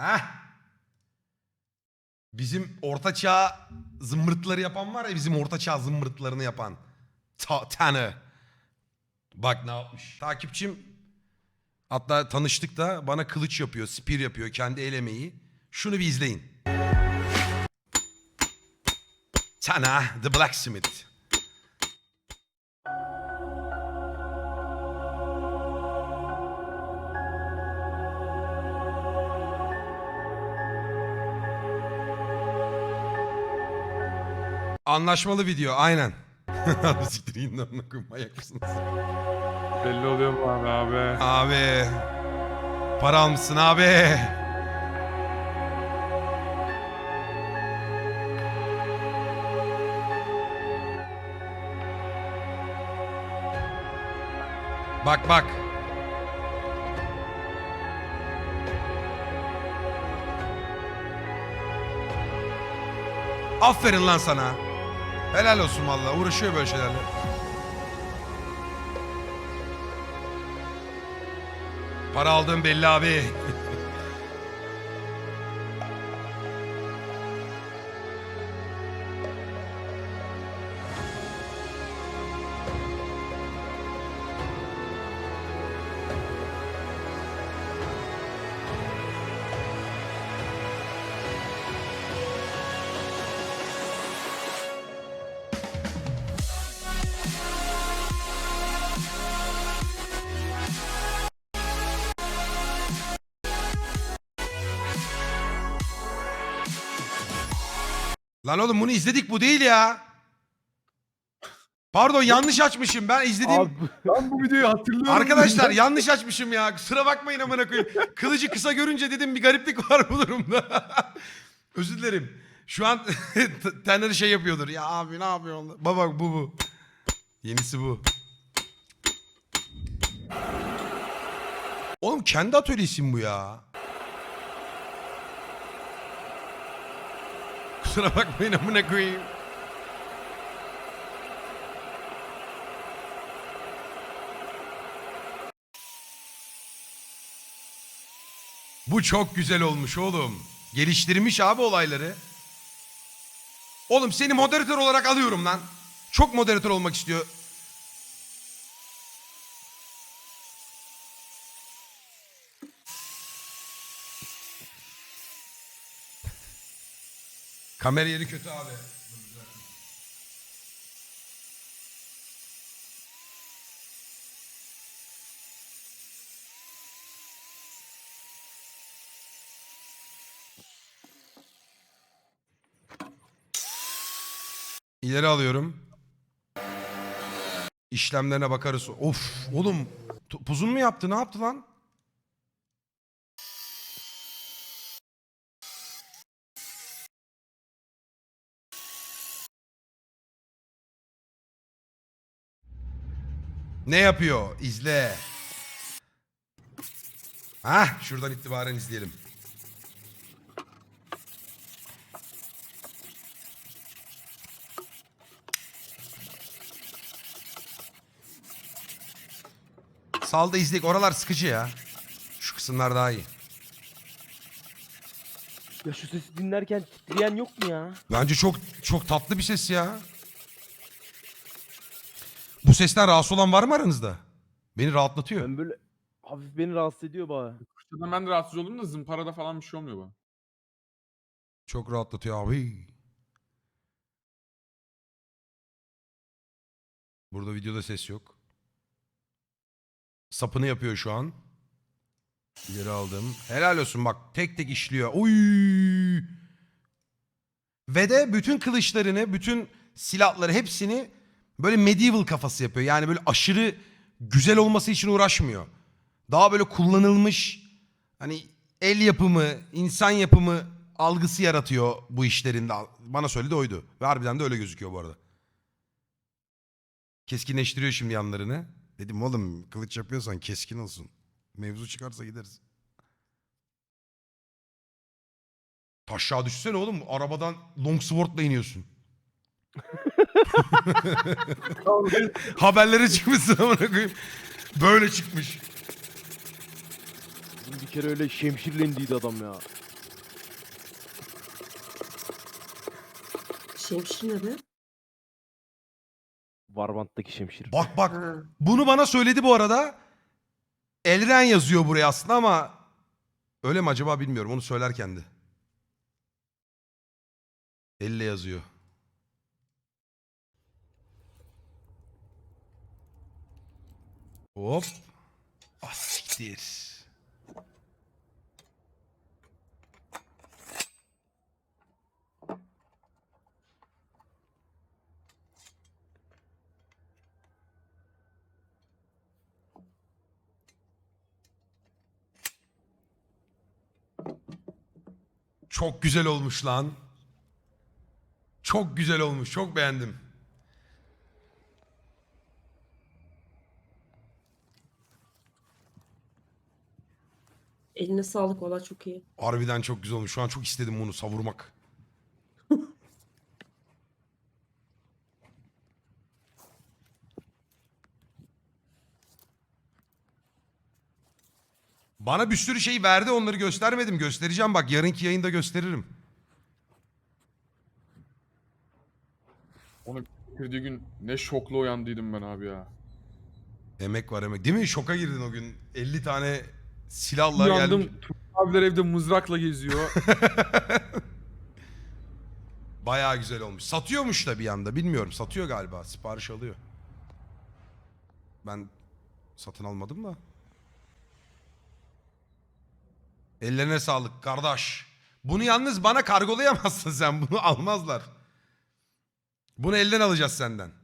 Heh. Bizim orta çağ zımbırtları yapan var ya bizim orta çağ zımbırtlarını yapan. Ta Tanı. Bak ne yapmış. Takipçim hatta tanıştık da bana kılıç yapıyor, spear yapıyor kendi el emeği. Şunu bir izleyin. Tana the Blacksmith. Anlaşmalı video aynen. Abi siktir in amına manyak mısınız? Belli oluyor mu abi abi? Abi. Para almışsın abi. Bak bak. Aferin lan sana. Helal olsun valla. Uğraşıyor böyle şeylerle. Para aldığın belli abi. Lan oğlum bunu izledik bu değil ya. Pardon yanlış açmışım ben izlediğim. Abi ben bu videoyu hatırlıyorum. Arkadaşlar yanlış açmışım ya. Kusura bakmayın amına koyayım. Kılıcı kısa görünce dedim bir gariplik var bu durumda. Özür dilerim. Şu an Tanner şey yapıyordur. Ya abi ne yapıyorsun? Baba bu bu. Yenisi bu. Oğlum kendi atölyesim bu ya. Kusura bakmayın amına koyayım. Bu çok güzel olmuş oğlum. Geliştirmiş abi olayları. Oğlum seni moderatör olarak alıyorum lan. Çok moderatör olmak istiyor. Kamera yeri kötü abi. İleri alıyorum. İşlemlerine bakarız. Of oğlum puzun mu yaptı ne yaptı lan? Ne yapıyor? İzle. Hah şuradan itibaren izleyelim. Salda izleyek. Oralar sıkıcı ya. Şu kısımlar daha iyi. Ya şu sesi dinlerken titreyen yok mu ya? Bence çok çok tatlı bir ses ya. Bu sesten rahatsız olan var mı aranızda? Beni rahatlatıyor. Ben böyle hafif beni rahatsız ediyor bana. Kuşlardan ben de rahatsız oldum da zımparada falan bir şey olmuyor bana. Çok rahatlatıyor abi. Burada videoda ses yok. Sapını yapıyor şu an. İleri aldım. Helal olsun bak tek tek işliyor. Oy! Ve de bütün kılıçlarını, bütün silahları hepsini böyle medieval kafası yapıyor. Yani böyle aşırı güzel olması için uğraşmıyor. Daha böyle kullanılmış hani el yapımı, insan yapımı algısı yaratıyor bu işlerinde. Bana söyledi oydu. Ve harbiden de öyle gözüküyor bu arada. Keskinleştiriyor şimdi yanlarını. Dedim oğlum kılıç yapıyorsan keskin olsun. Mevzu çıkarsa gideriz. Taşağı düşsene oğlum. Arabadan longsword'la iniyorsun. Haberlere çıkmışsın amına. Böyle çıkmış. Bir kere öyle şemşirlendiydi adam ya. Şemşir ne be? Barbant'taki şemşir. Bak bak. Ha. Bunu bana söyledi bu arada. Elren yazıyor buraya aslında ama öyle mi acaba bilmiyorum. Onu söyler kendi. Elle yazıyor. Hop. Ah siktir. Çok güzel olmuş lan. Çok güzel olmuş. Çok beğendim. Eline sağlık valla çok iyi. Harbiden çok güzel olmuş. Şu an çok istedim bunu savurmak. Bana bir sürü şey verdi onları göstermedim. Göstereceğim bak yarınki yayında gösteririm. Onu bitirdiği gün ne şokla uyandıydım ben abi ya. Emek var emek. Değil mi? Şoka girdin o gün. 50 tane silahla gelmiş. Uyandım. Turgut abiler evde mızrakla geziyor. Bayağı güzel olmuş. Satıyormuş da bir anda. Bilmiyorum. Satıyor galiba. Sipariş alıyor. Ben satın almadım da. Ellerine sağlık kardeş. Bunu yalnız bana kargolayamazsın sen. Bunu almazlar. Bunu elden alacağız senden.